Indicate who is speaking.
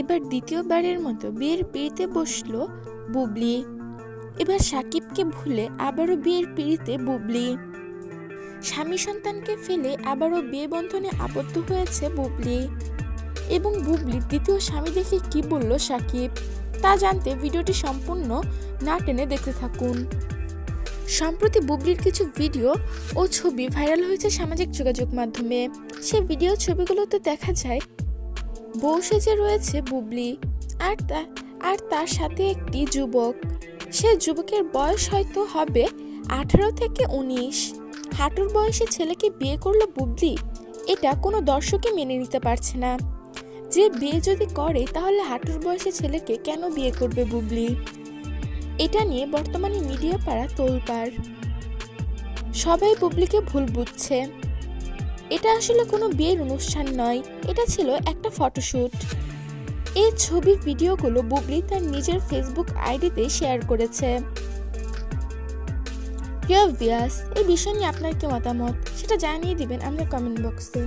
Speaker 1: এবার দ্বিতীয়বারের মতো বিয়ের পিড়িতে বসল বুবলি। এবার সাকিবকে ভুলে আবারও বিয়ের পিড়িতে বুবলি। স্বামী সন্তানকে ফেলে আবারও বিয়ে বন্ধনে আবদ্ধ হয়েছে বুবলি। এবং বুবলির দ্বিতীয় স্বামী দেখে কি বলল সাকিব, তা জানতে ভিডিওটি সম্পূর্ণ না টেনে দেখতে থাকুন। সম্প্রতি বুবলির কিছু ভিডিও ও ছবি ভাইরাল হয়েছে সামাজিক যোগাযোগ মাধ্যমে। সে ভিডিও ছবিগুলোতে দেখা যায় বউ সেজে রয়েছে বুবলি। আর তা, আর তার সাথে একটি যুবক। সে যুবকের বয়স হয়তো হবে আঠারো থেকে উনিশ। হাঁটুর বয়সী ছেলেকে বিয়ে করল বুবলি। এটা কোনো দর্শকই মেনে নিতে পারছে না। যে বিয়ে যদি করে, তাহলে হাঁটুর বয়সী ছেলেকে কেন বিয়ে করবে বুবলি? এটা নিয়ে বর্তমানে মিডিয়া পাড়া তোলপাড়। সবাই বুবলিকে ভুল বুঝছে। এটা আসলে কোনো বিয়ের অনুষ্ঠান নয়, এটা ছিল একটা ফটোশ্যুট এই ছবির ভিডিওগুলো বুবলি তার নিজের ফেসবুক আইডিতে শেয়ার করেছে। ভিয়াস এই বিষয় নিয়ে আপনার কি মতামত? সেটা জানিয়ে দিবেন আমাদের কমেন্ট বক্সে।